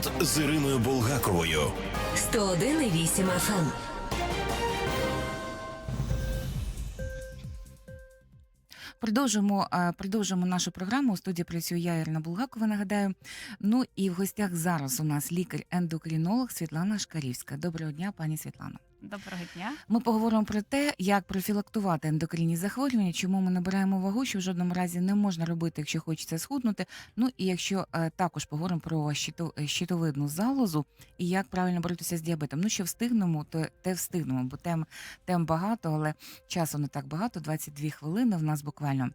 Вікенд з Іриною Булгаковою. 101,8 FM. Продовжимо, е, продовжимо нашу програму. У студії працює я, Ірина Булгакова, нагадаю. Ну і в гостях зараз у нас лікар-ендокринолог Світлана Шкарівська. Доброго дня, пані Світлано. Доброго дня. Ми поговоримо про те, як профілактувати ендокринні захворювання, чому ми набираємо вагу, що в жодному разі не можна робити, якщо хочеться схуднути. Ну і якщо е, також поговоримо про щито- е, щитовидну залозу і як правильно боротися з діабетом. Ну що встигнемо, то те встигнемо, бо тем, тем багато, але часу не так багато, 22 хвилини в нас буквально.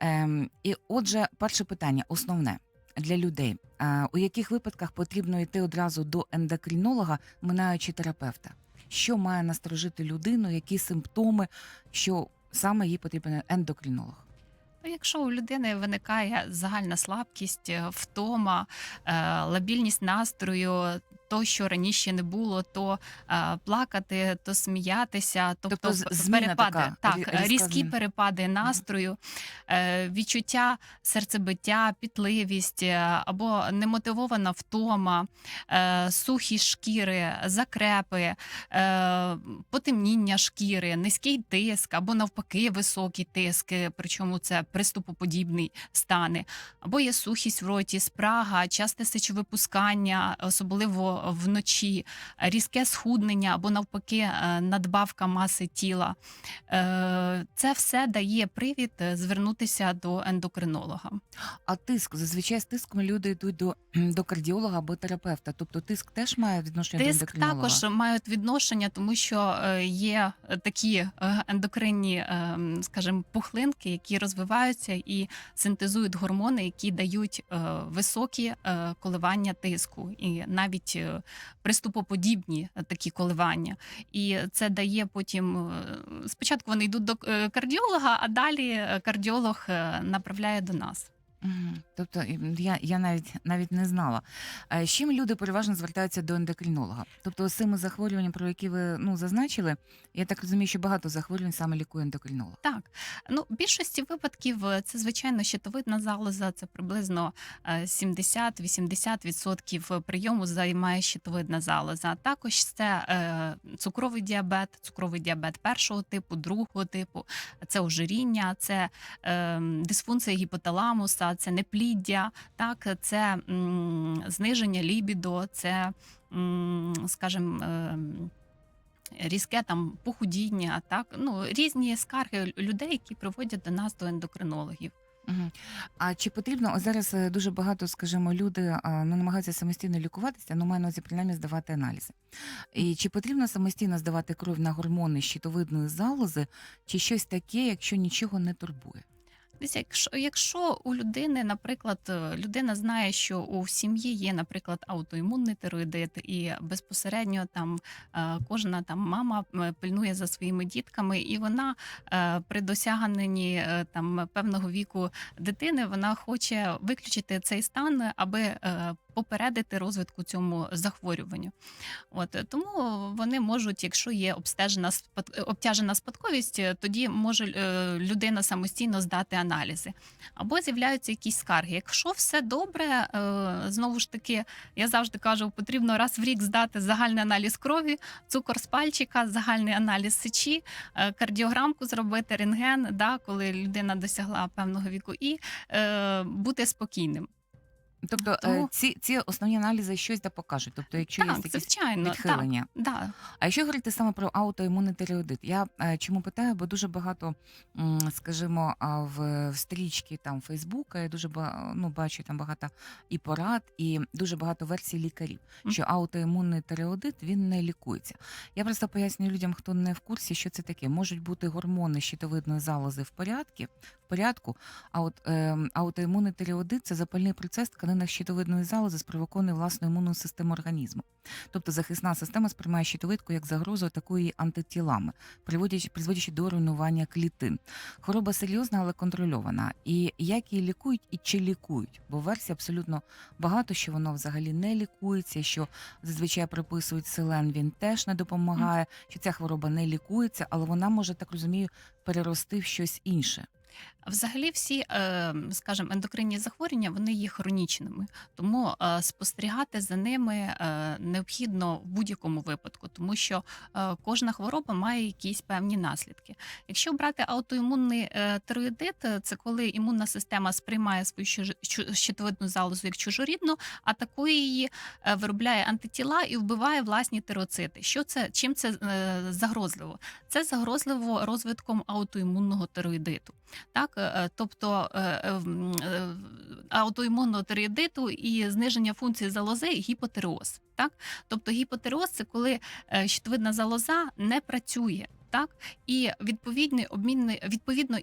Ем, і отже, перше питання, основне. Для людей, Е, у яких випадках потрібно йти одразу до ендокринолога, минаючи терапевта? Що має насторожити людину, які симптоми, що саме їй потрібен ендокринолог? Ну, Якщо у людини виникає загальна слабкість, е, втома, е, лабільність настрою, то, що раніше не було, то е, плакати, то сміятися, тобто, Тобто зміна перепади, така, так, різка різкі зміна. перепади настрою, е, відчуття серцебиття, пітливість е, або немотивована втома, е, сухі шкіри, закрепи, е, потемніння шкіри, низький тиск або навпаки високий тиск, е, причому це приступоподібний стани, або є сухість в роті, спрага, часте сечовипускання, особливо вночі, різке схуднення або навпаки е, надбавка маси тіла. Е, Це все дає привід е, звернутися до ендокринолога. А тиск зазвичай з тиском люди йдуть до, до кардіолога або терапевта. Тобто тиск теж має відношення до Тиск також мають відношення, тому що є такі ендокринні, скажімо, пухлинки, які розвиваються і синтезують гормони, які дають високі коливання тиску, і навіть приступоподібні е, такі коливання. І це дає потім е, спочатку вони йдуть до е, кардіолога, а далі кардіолог направляє до нас. Тобто я, я навіть навіть не знала. З чим люди переважно звертаються до ендокринолога? Тобто з цими захворюваннями, про які ви ну зазначили, я так розумію, що багато захворювань саме лікує ендокринолог. Так, ну в більшості випадків е, це звичайно щитовидна залоза. Це приблизно е, 70-80% прийому займає щитовидна залоза. Також це е, цукровий діабет, цукровий діабет першого типу, другого типу, це ожиріння, це е, дисфункція гіпоталамуса, це непліддя, так це м, зниження лібідо, це, м, скажімо, е, різке там похудіння, так ну різні скарги людей, які приводять до нас до ендокринологів. А чи потрібно зараз е, дуже багато, скажімо, люди ну, намагаються самостійно лікуватися, ну маю увазі принаймні здавати аналізи. І чи потрібно самостійно здавати кров на гормони щитовидної залози, чи щось таке, якщо нічого не турбує? Дивіться, якщо, якщо у людини, наприклад, е, людина знає, що у сім'ї є, наприклад, аутоімунний тироїдит, і безпосередньо там е, кожна там мама пильнує за своїми дітками, і вона е, при досягненні там певного віку дитини вона хоче виключити цей стан, аби попередити розвитку цьому захворюванню. От тому вони можуть, якщо є обстежена обтяжена спадковість, тоді може е, людина самостійно здати аналізи. Або з'являються якісь скарги. Якщо все добре, е, знову ж таки, я завжди кажу, потрібно раз в рік здати загальний аналіз крові, цукор з пальчика, загальний аналіз сечі, е, кардіограмку зробити, рентген, да, коли людина досягла певного віку, і е, бути спокійним. Тобто е, Тому- ці, ці основні аналізи щось да покажуть. Тобто, якщо є Так, якісь звичайно, так, відхилення. да. А якщо говорити саме про аутоімунний тиреоїдит, я е, чому питаю, бо дуже багато, м, скажімо, а, в, в стрічці там Фейсбука я дуже ба- ну, бачу там багато і порад, і дуже багато версій лікарів, Мгм. що аутоімунний тиреоїдит він не лікується. Я просто пояснюю людям, хто не в курсі, що це таке. Можуть бути гормони щитовидної залози в порядку, в порядку, а от е, аутоімунний тиреоїдит – це запальний процес тканинах щитовидної залози, спровокований власною імунною системою організму. Тобто захисна система сприймає щитовидку як загрозу, атакує її антитілами, призводячи до руйнування клітин. Хвороба серйозна, але контрольована. І як її лікують і чи лікують? Бо версій абсолютно багато, що воно взагалі не лікується, що зазвичай приписують селен, він теж не допомагає, що ця хвороба не лікується, але вона може, так розумію, перерости в щось інше. Взагалі, всі, е, скажімо, ендокринні захворювання вони є хронічними, тому е, спостерігати за ними е, необхідно в будь-якому випадку, тому що е, кожна хвороба має якісь певні наслідки. Якщо брати аутоімунний тироїдит, е, це коли імунна система сприймає свою щитовидну залозу як чужорідну, атакує її, виробляє антитіла і вбиває власні тироцити. Що це чим це загрозливо? Це загрозливо розвитком аутоімунного тироїдиту. Так, е, е, тобто е, аутоімунного тиреїдиту і зниження функції залози гіпотереоз. Так, тобто гіпотереоз – це коли щитовидна залоза не працює. Так і відповідні обмінні відповідно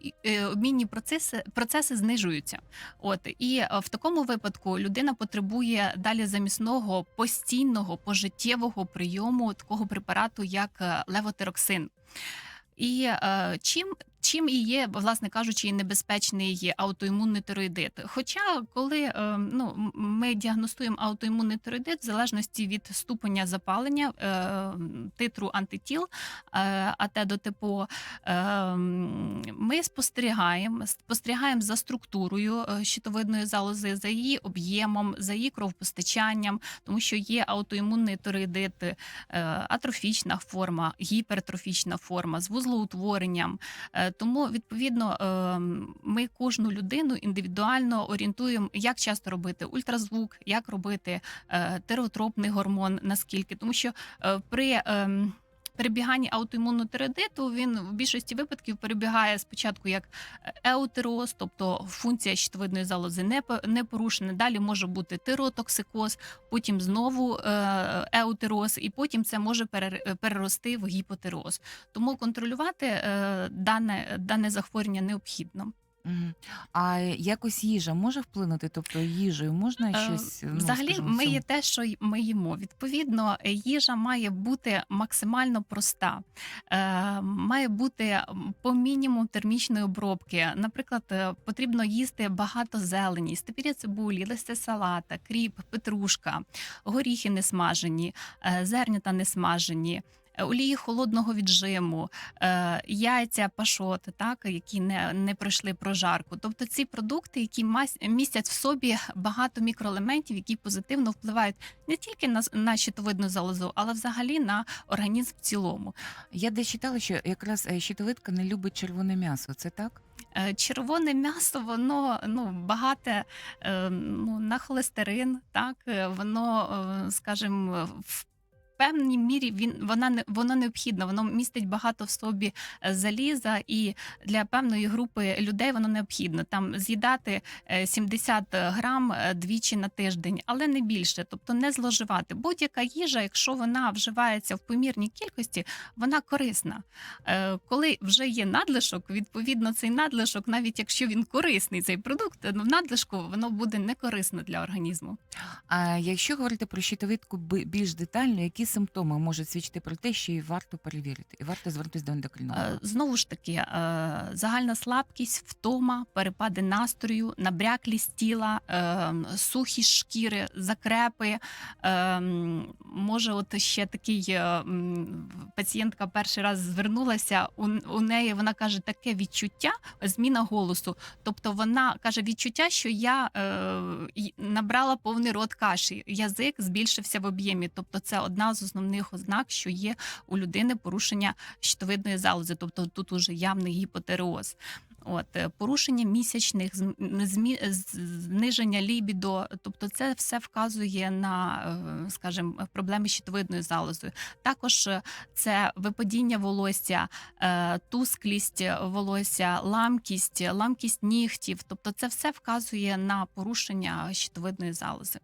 обмінні процеси процеси знижуються. От і в такому випадку людина потребує далі замісного постійного пожиттєвого прийому такого препарату, як левотероксин. І е, чим, чим і є, власне кажучи, і небезпечний аутоімунний тироїдит. Хоча, коли е, ну, ми діагностуємо аутоімунний тироїдит, в залежності від ступеня запалення, е, титру антитіл, е, АТ до ТПО, е, ми спостерігаємо, спостерігаємо за структурою щитовидної залози, за її об'ємом, за її кровопостачанням, тому що є аутоімунний тироїдит, атрофічна форма, гіпертрофічна форма з вузлоутворенням. Е, Тому відповідно е, ми кожну людину індивідуально орієнтуємо, як часто робити ультразвук, як робити теротропний гормон, наскільки, тому що е, при Перебігання аутоімунного він в більшості випадків перебігає спочатку як еутероз, тобто функція щитовидної залози не по- не порушена. Далі може бути тиротоксикоз, потім знову е, еутероз, і потім це може перер- перерости в гіпотероз. Тому контролювати е, дане, дане захворювання необхідно. Мгм. А якось їжа може вплинути? Тобто їжею можна Е, щось ну, Взагалі, скажімо, ми цьому? є те, що й- ми їмо. Відповідно, е, їжа має бути максимально проста, е, має бути м, по мінімуму термічної обробки. Наприклад, е, потрібно їсти багато зелені, степіря цибулі, листя салата, кріп, петрушка, горіхи не смажені, е, зернята не смажені. Олії холодного віджиму, е, яйця, пашоти, так які не, не пройшли прожарку. Тобто ці продукти, які містять в собі багато мікроелементів, які позитивно впливають не тільки на, на щитовидну залозу, але взагалі на організм в цілому. Я десь читала, що якраз е, щитовидка не любить червоне м'ясо. Це так? Е, Червоне м'ясо, воно ну багате ну, на холестерин, так воно, скажімо, в певній мірі він вона не воно необхідно, воно містить багато в собі е, заліза, і для певної групи людей воно необхідно там з'їдати е, 70 грам е, двічі на тиждень, але не більше, тобто не зловживати. Будь-яка їжа, якщо вона вживається в помірній кількості, вона корисна. Е, Коли вже є надлишок, відповідно, цей надлишок, навіть якщо він корисний, цей продукт, ну, в надлишку воно буде не корисно для організму. А якщо говорити про щитовидку більш детально, які симптоми можуть свідчити про те, що її варто перевірити, і варто звернутися до ендокринолога? Е, Знову ж таки, е, загальна слабкість, втома, перепади настрою, набряклість тіла, е, сухість шкіри, закрепи. Може, от ще такий пацієнтка перший раз звернулася. У, неї вона каже таке відчуття, зміна голосу. Тобто вона каже відчуття, що я набрала повний рот каші, язик збільшився в об'ємі. Тобто, це одна з основних ознак, що є у людини порушення щитовидної залози, тобто тут уже явний гіпотереоз. От е, порушення місячних зниження лібідо, тобто це все вказує на, е, скажімо, проблеми щитовидною залозою. Також е, це випадіння волосся, тусклість волосся, ламкість, ламкість нігтів. Тобто, це все вказує на порушення щитовидної залози.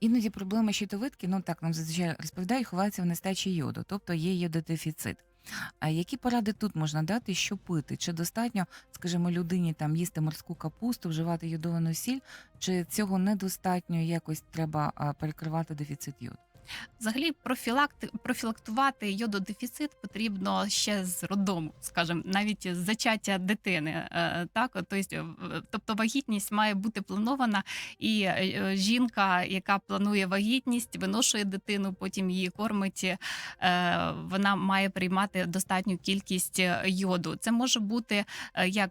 Іноді проблема щитовидки, ну так нам зазвичай розповідають, ховається в нестачі йоду, тобто є йододефіцит. А які поради тут можна дати, що пити? Чи достатньо, скажімо, людині там їсти морську капусту, вживати йодовану сіль, чи цього недостатньо якось треба перекривати дефіцит йоду? Взагалі, профілакти, профілактувати йододефіцит потрібно ще з роддому, скажімо, навіть з зачаття дитини. Е, Так, тобто, тобто вагітність має бути планована, і е, жінка, яка планує вагітність, виношує дитину, потім її кормить. е, Вона має приймати достатню кількість йоду. Це може бути як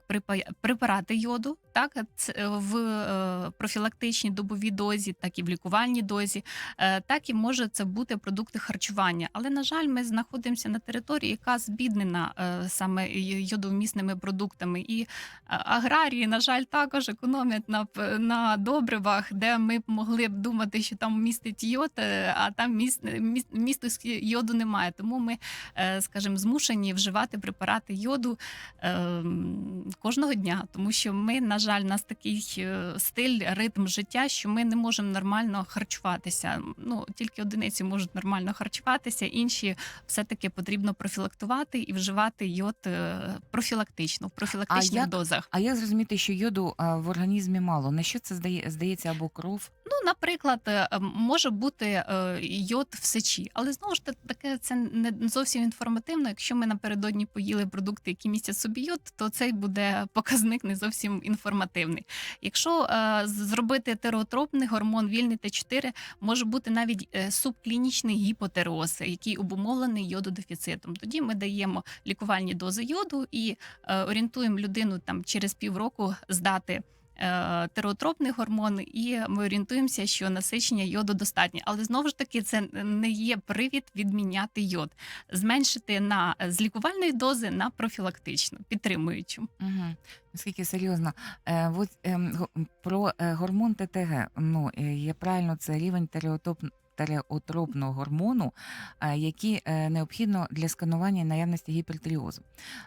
препарати йоду, так е, в е, профілактичній добовій дозі, так і в лікувальній дозі. Е, так і може це бути продукти харчування. Але на жаль, ми знаходимося на території, яка збіднена е, саме йодовмісними продуктами. І е, аграрії, на жаль, також економять на, на добривах, де ми могли б думати, що там містить йод, е, а там міст, міст, місту з йоду немає. Тому ми, е, скажімо, змушені вживати препарати йоду е, кожного дня, тому що ми, на жаль, у нас такий е, стиль, ритм життя, що ми не можемо нормально харчуватися. Ну тільки одиниці можуть нормально харчуватися, інші все-таки потрібно профілактувати і вживати йод е, профілактично в профілактичних як- дозах. А як зрозуміти, що йоду в організмі мало? На що це здає, здається або кров? Ну, наприклад, е, може бути е, йод в сечі, але знову ж таки таке це не зовсім інформативно. Якщо ми напередодні поїли продукти, які містять собі йод, то цей буде показник не зовсім інформативний. Якщо е, зробити тероотропний гормон вільний Т4, може бути навіть е, субклінічний гіпотероз, який обумовлений йододефіцитом. Тоді ми даємо лікувальні дози йоду і е, орієнтуємо людину там через півроку здати. Е, Тереотропний гормон, і ми орієнтуємося, що насичення йоду достатнє. Але знову ж таки, це не є привід відміняти йод, зменшити на з лікувальної дози на профілактичну, підтримуючу. Угу. Наскільки серйозно? Е, от, ем, го- про е, гормон ТТГ. Ну, е, є правильно, це рівень тереотоп... тереотропного гормону, е, е, необхідно для сканування наявності гіпертиріозу.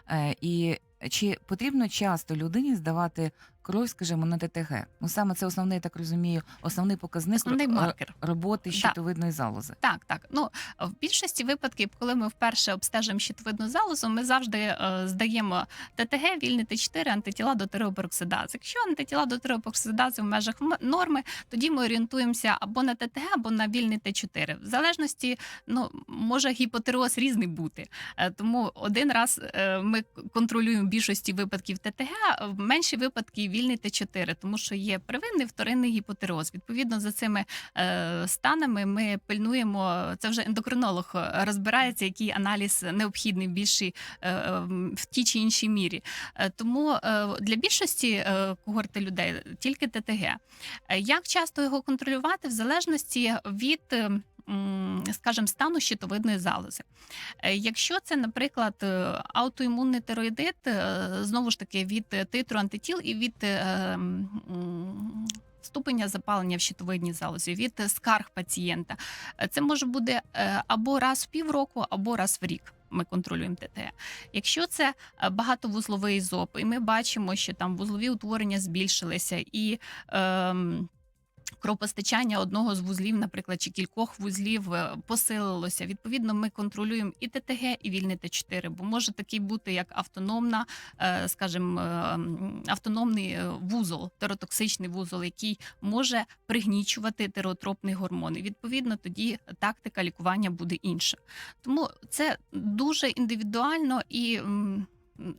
Е, і чи потрібно часто людині здавати кров, скажімо, на ТТГ? Ну саме це основний, я так розумію, основний показник Основний маркер. роботи щитовидної залози. Так, так. Ну в більшості випадків, коли ми вперше обстежимо щитовидну залозу, ми завжди е, здаємо ТТГ, вільний Т4, антитіла до тиреопероксидази. Якщо антитіла до тиреопероксидази в межах норми, тоді ми орієнтуємося або на ТТГ, або на вільний Т4. В залежності, ну може гіпотереоз різний бути. Е, тому один раз е, ми контролюємо більшості випадків ТТГ, в менші випадки вільний Т4, тому що є первинний, вторинний гіпотереоз. Відповідно за цими е, станами ми пильнуємо. Це вже ендокринолог е, розбирається, який аналіз необхідний в більшій е, в тій чи іншій мірі. Тому для більшості когорти людей тільки ТТГ. Як часто його контролювати, в залежності від. Е, Скажімо, стану щитовидної залози. Е, Якщо це, наприклад, е, аутоімунний тироїдит, е, знову ж таки від е, титру антитіл і від е, ступеня запалення в щитовидній залозі, від е, скарг пацієнта, Е, це може бути е, або раз в півроку, або раз в рік. Ми контролюємо ТТ. Якщо це е, багатовузловий зоб, і ми бачимо, що там вузлові утворення збільшилися, і кровопостачання одного з вузлів, наприклад, чи кількох вузлів е, посилилося. Відповідно, ми контролюємо і ТТГ, і вільний Т4, бо може такий бути як автономна, е, скажімо, е, автономний вузол, тератоксичний вузол, який може пригнічувати тереотропний гормон. І відповідно тоді тактика лікування буде інша. Тому це дуже індивідуально і.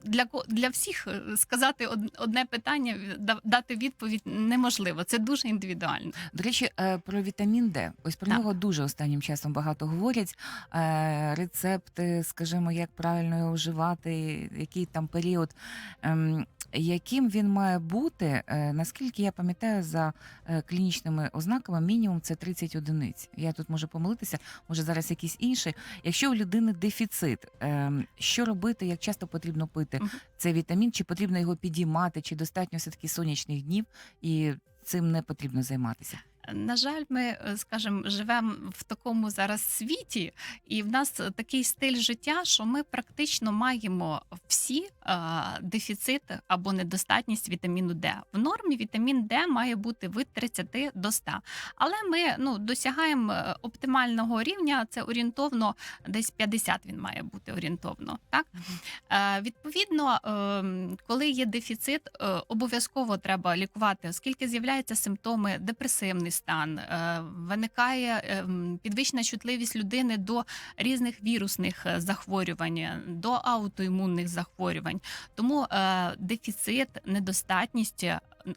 Для для всіх е, сказати одне питання, да- дати відповідь неможливо. Це дуже індивідуально. До речі, е, про вітамін Д. Ось про Так. нього дуже останнім часом багато говорять. Е, Рецепти, скажімо, як правильно його вживати, який там період. Ем, Яким він має бути, наскільки я пам'ятаю, за клінічними ознаками мінімум це 30 одиниць. Я тут можу помилитися, може зараз якийсь інший. Якщо у людини дефіцит, ем, що робити, як часто потрібно пити Мгм. цей вітамін, чи потрібно його підіймати, чи достатньо все-таки сонячних днів, і цим не потрібно займатися. На жаль, ми, е, скажімо, живемо в такому зараз світі, і в нас такий стиль життя, що ми практично маємо всі е, дефіцит або недостатність вітаміну Д. В нормі вітамін Д має бути від 30 до 100. Але ми ну, досягаємо е, оптимального рівня, це орієнтовно десь 50 він має бути орієнтовно. Так? Відповідно, ем, коли є дефіцит, обов'язково треба лікувати, оскільки з'являються симптоми депресивний стан, е, виникає е, підвищена чутливість людини до різних вірусних е, захворювань, до аутоімунних захворювань. Тому дефіцит, недостатність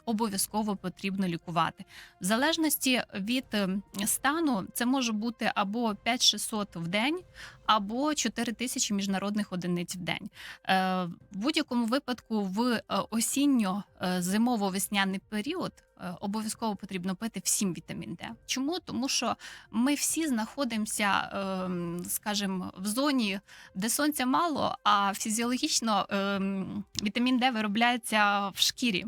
обов'язково потрібно лікувати. В залежності від е, стану, це може бути або 5600 в день, або 4000 міжнародних одиниць в день. Е, В будь-якому випадку в е, осінньо-зимово-весняний період е, обов'язково потрібно пити всім вітамін Д. Чому? Тому що ми всі знаходимося, ем, скажімо, в зоні, де сонця мало, а фізіологічно ем, вітамін Д виробляється в шкірі.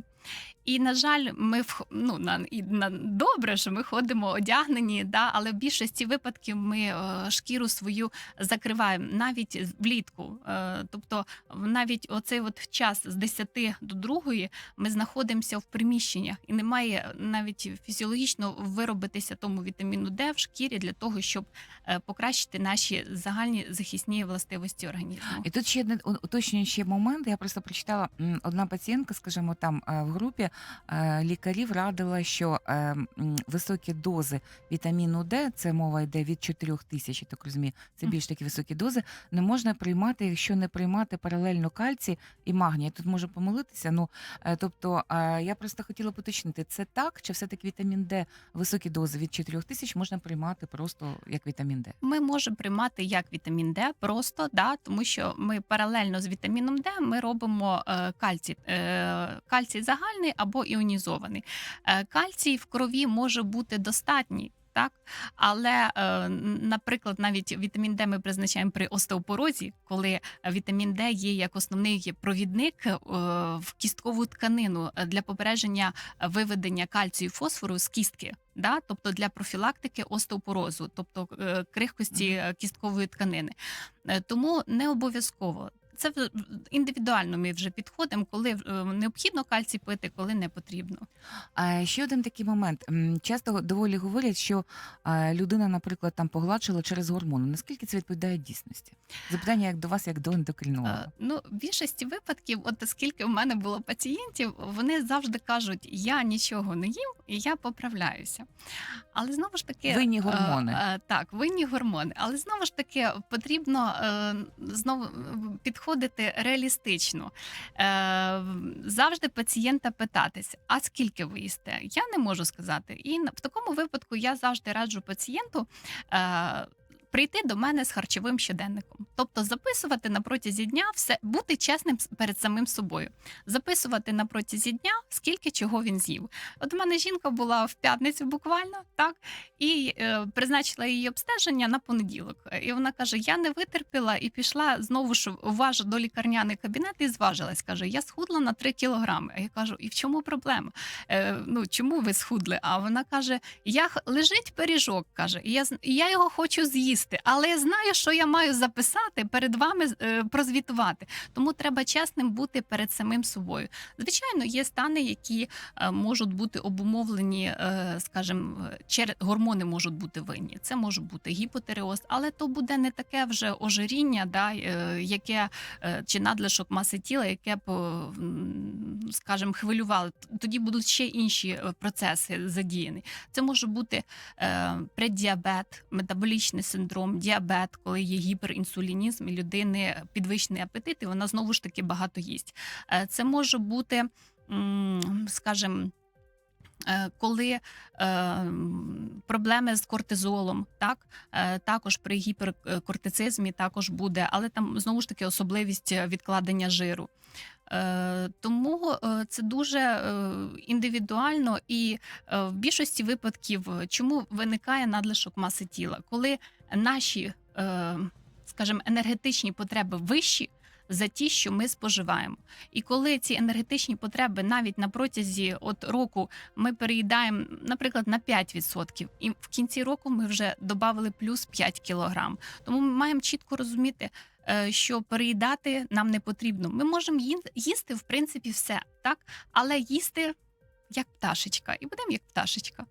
І на жаль, ми в ну на і на добре, що ми ходимо одягнені, да, але в більшості випадків ми е, шкіру свою закриваємо навіть влітку. Е, тобто, навіть оцей от час з 10 до 2 ми знаходимося в приміщеннях, і немає навіть фізіологічно виробитися тому вітаміну Д в шкірі для того, щоб е, покращити наші загальні захисні властивості організму. І тут ще один уточнюючий момент. Я просто прочитала одна пацієнтка, скажімо, там е, в групі лікарів радила, що е, високі дози вітаміну Д, це мова йде від 4 тисяч, так розумію, це більш такі високі дози, не можна приймати, якщо не приймати паралельно кальцій і магній. Я Тут можу помилитися. Ну е, тобто е, я просто хотіла поточнити, це так, чи все-таки вітамін Д високі дози від 4 тисяч можна приймати просто як вітамін Д? Ми можемо приймати як вітамін Д просто, да, тому що ми паралельно з вітаміном Д ми робимо е, кальцій, е, кальцій загальний або іонізований. Е, кальцій в крові може бути достатній. Так, але, е, наприклад, навіть вітамін Д ми призначаємо при остеопорозі, коли вітамін Д є як основний провідник е, в кісткову тканину для попередження виведення кальцію і фосфору з кістки, да? тобто для профілактики остеопорозу, тобто крихкості кісткової тканини. Тому не обов'язково. Це індивідуально ми вже підходимо, коли е, необхідно кальцій пити, коли не потрібно. А ще один такий момент. Часто доволі говорять, що людина, наприклад, там погладшила через гормони. Наскільки це відповідає дійсності? Запитання як до вас, як до ендокринолога. Ну, в більшості випадків, от оскільки в мене було пацієнтів, вони завжди кажуть: я нічого не їм і я поправляюся. Але знову ж таки, Винні е, гормони. е, так, винні гормони. Але знову ж таки потрібно знову е, підходити реалістично. Е, завжди пацієнта питатись, а скільки ви їсте? Я не можу сказати. І в такому випадку я завжди раджу пацієнту. Е, Прийти до мене з харчовим щоденником, тобто записувати на протязі дня все, бути чесним перед самим собою, записувати на протязі дня, скільки чого він з'їв. От у мене жінка була в п'ятницю буквально, так і е, призначила її обстеження на понеділок. І вона каже: Я не витерпіла і пішла знову ж у до лікарняний кабінет і зважилась. каже: Я схудла на 3 кілограми. А я кажу, і в чому проблема? Е, ну чому ви схудли? А вона каже: Я лежить пиріжок, каже, і я і я його хочу з'їсти, але я знаю, що я маю записати перед вами е, прозвітувати. Тому треба чесним бути перед самим собою. Звичайно, є стани, які е, можуть бути обумовлені, е, скажімо, через гормони можуть бути винні. Це може бути гіпотереоз, але то буде не таке вже ожиріння, да, яке чи надлишок маси тіла, яке б, скажімо, хвилювало. Тоді будуть ще інші процеси задіяні. Це може бути преддіабет, метаболічний синдром, діабет, коли є гіперінсулінізм і людини підвищений апетит, і вона знову ж таки багато їсть. Е, Це може бути, скажімо, коли е, проблеми з кортизолом, так е, також при гіперкортицизмі також буде, але там знову ж таки особливість відкладення жиру. Е, Тому е, це дуже е, індивідуально і е, в більшості випадків, е, чому виникає надлишок маси тіла, коли наші, е, скажімо, енергетичні потреби вищі. За ті, що ми споживаємо, і коли ці енергетичні потреби навіть на протязі от року ми переїдаємо, наприклад, на 5%, і в кінці року ми вже додали плюс 5 кілограм. Тому ми маємо чітко розуміти, е, що переїдати нам не потрібно. Ми можемо їсти в принципі все, так, але їсти як пташечка, і будемо як пташечка.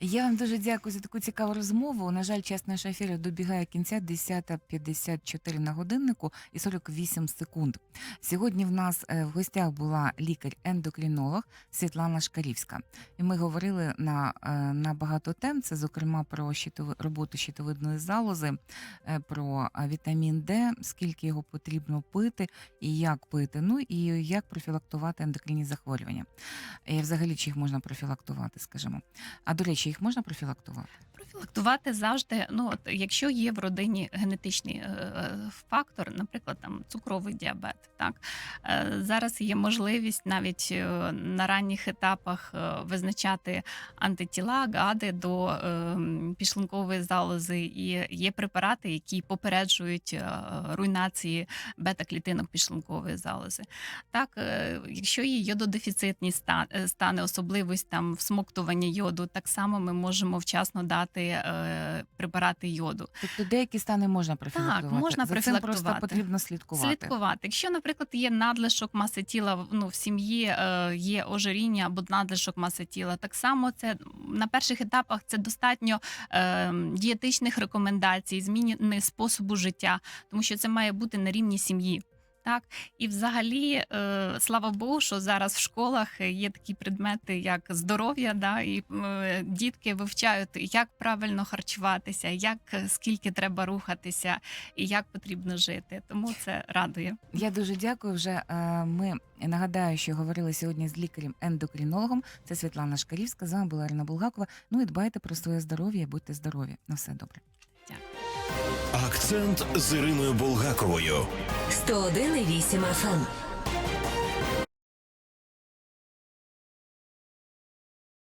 Я вам дуже дякую за таку цікаву розмову. На жаль, час нашого ефіру добігає кінця 10.54 на годиннику і 48 секунд. Сьогодні в нас е, в гостях була лікар-ендокринолог Світлана Шкарівська. І ми говорили на, е, на багато тем. Це, зокрема, про щитови, роботу щитовидної залози, е, про вітамін Д, скільки його потрібно пити і як пити. Ну і як профілактувати ендокринні захворювання. І взагалі, чи їх можна профілактувати, скажімо. А до речі, їх можна профілактувати? Профілактувати завжди, ну от якщо є в родині генетичний е, е, фактор, наприклад, там цукровий діабет, так е, зараз є можливість навіть на ранніх етапах визначати антитіла, гади до м, залози, і є препарати, які попереджують руйнації бета-клітинок підшлункової залози. Так, якщо є йододефіцитні ста- е, стани, особливість там всмоктування йоду, так само ми можемо вчасно дати е, препарати йоду. Тобто деякі стани можна профілактувати. можна За цим просто потрібно слідкувати. Слідкувати. Якщо, наприклад, є надлишок маси тіла ну, в сім'ї, е, є ожиріння або надлишок маси тіла, так само це на перших етапах це достатньо е, дієтичних рекомендацій, зміни способу життя, тому що це має бути на рівні сім'ї. Так, і взагалі, е, слава Богу, що зараз в школах є такі предмети, як здоров'я, да, і е, дітки вивчають, як правильно харчуватися, як е, скільки треба рухатися, і як потрібно жити. Тому це радує. Я дуже дякую. Вже ми нагадаю, що говорили сьогодні з лікарем-ендокринологом. Це Світлана Шкарівська. З вами була Ірина Булгакова. Ну і дбайте про своє здоров'я, будьте здорові. На все добре. Акцент з Іриною Булгаковою. 101,8 FM.